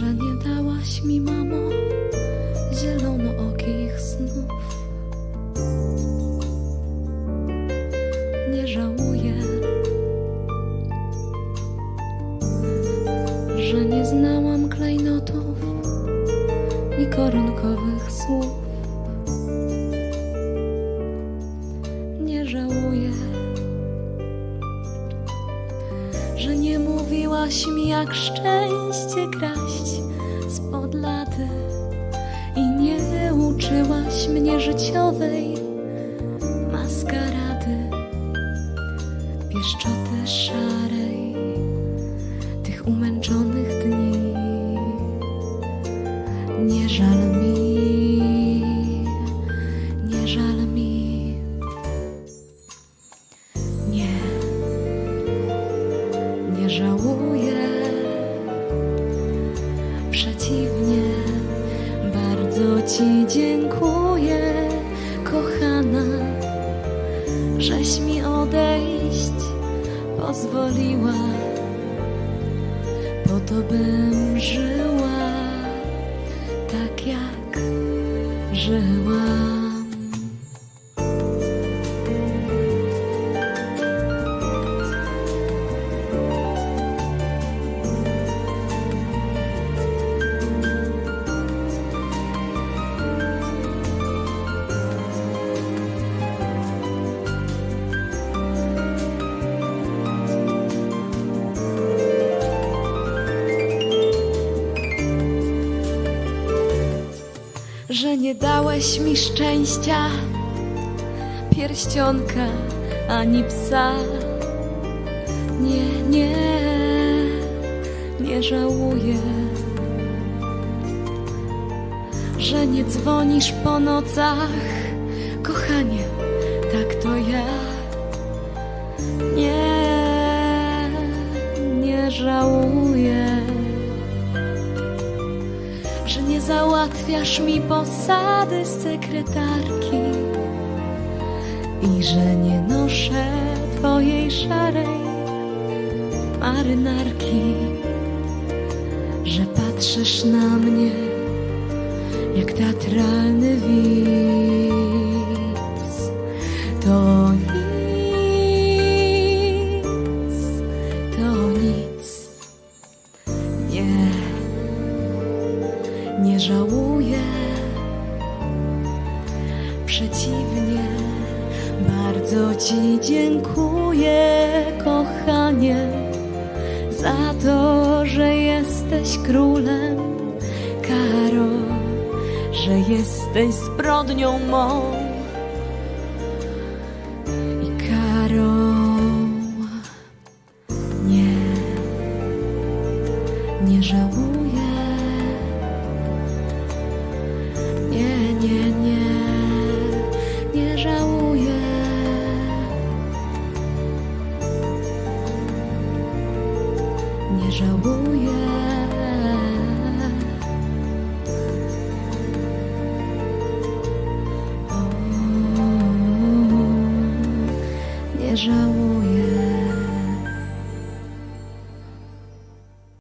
mówiłaś mi, mamo, zielonookich snów. Nie żałuję, że nie znałam klejnotów i korunkowych słów. Że nie mówiłaś mi, jak szczęście kraść spod laty. I nie uczyłaś mnie życiowej maskarady, pieszczoty szarej tych umęczonych Bardzo Ci dziękuję, kochana, żeś mi odejść pozwoliła po to bym żyła tak jak żyłam. Że nie dałeś mi szczęścia, pierścionka ani psa. Nie, nie, nie żałuję, że nie dzwonisz po nocach, kochanie, tak to ja. Nie, załatwiasz mi posady sekretarki i że nie noszę twojej szarej marynarki, że patrzysz na mnie jak teatralny widz. Żałuję. Przeciwnie, bardzo Ci dziękuję, kochanie, za to, że jesteś królem, Karo, że jesteś zbrodnią mą. I nie, nie żałuję. Żałuję. Nie żałuję.